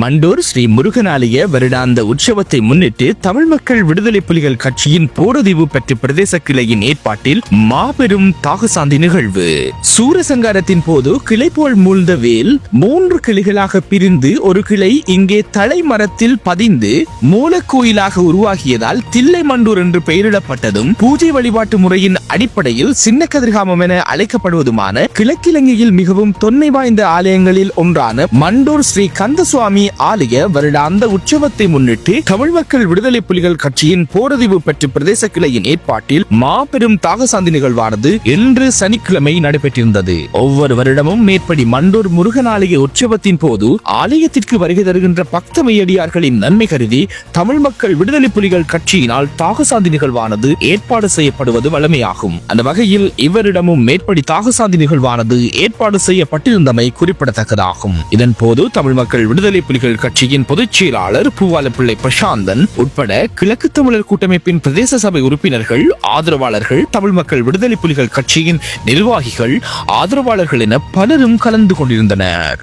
மண்டூர் ஸ்ரீ முருகனாலய வருடாந்த உற்சவத்தை முன்னிட்டு தமிழ் மக்கள் விடுதலை புலிகள் கட்சியின் போரதிவு பெற்ற பிரதேச கிளையின் ஏற்பாட்டில் மாபெரும் தாகசாந்தி நிகழ்வு. சூரசங்காரத்தின் போது கிளை போல் மூழ்ந்த வேல் மூன்று கிளைகளாக பிரிந்து ஒரு கிளை இங்கே தலை மரத்தில் பதிந்து மூலக்கோயிலாக உருவாகியதால் தில்லை மண்டூர் என்று பெயரிடப்பட்டதும் பூஜை வழிபாட்டு முறையின் அடிப்படையில் சின்ன கதிர்காமம் என அழைக்கப்படுவதுமான கிழக்கிலங்கையில் மிகவும் தொன்மை வாய்ந்த ஆலயங்களில் ஒன்றான மண்டூர் ஸ்ரீ கந்தசுவாமி ஆலய வருடாந்த உற்சவத்தை முன்னிட்டு தமிழ் மக்கள் விடுதலை புலிகள் கட்சியின் போரதிவு பெற்ற பிரதேச கிளையின் ஏற்பாட்டில் மாபெரும் தாகசாந்தி நிகழ்வானது இன்று சனிக்கிழமை நடைபெற்றிருந்தது. ஒவ்வொரு வருடமும் மேற்படி மண்டூர் முருகன் ஆலய உற்சவத்தின் போது ஆலயத்திற்கு வருகை தருகின்ற பக்த மையடியார்களின் நன்மை கருதி தமிழ் மக்கள் விடுதலை புலிகள் கட்சியினால் தாகசாந்தி நிகழ்வானது ஏற்பாடு செய்யப்படுவது வழமையாகும். அந்த வகையில் இவரிடமும் மேற்படி தாகசாந்தி நிகழ்வானது ஏற்பாடு செய்யப்பட்டிருந்தமை குறிப்பிடத்தக்கதாகும். இதன் போது தமிழ் மக்கள் விடுதலை புலிகள் கட்சியின் பொதுச் செயலாளர் பூவாலப்பிள்ளை பிரசாந்தன் உட்பட கிழக்கு தமிழர் கூட்டமைப்பின் பிரதேச சபை உறுப்பினர்கள் ஆதரவாளர்கள் தமிழ் மக்கள் விடுதலை புலிகள் கட்சியின் நிர்வாகிகள் ஆதரவாளர்கள் என பலரும் கலந்து கொண்டிருந்தனர்.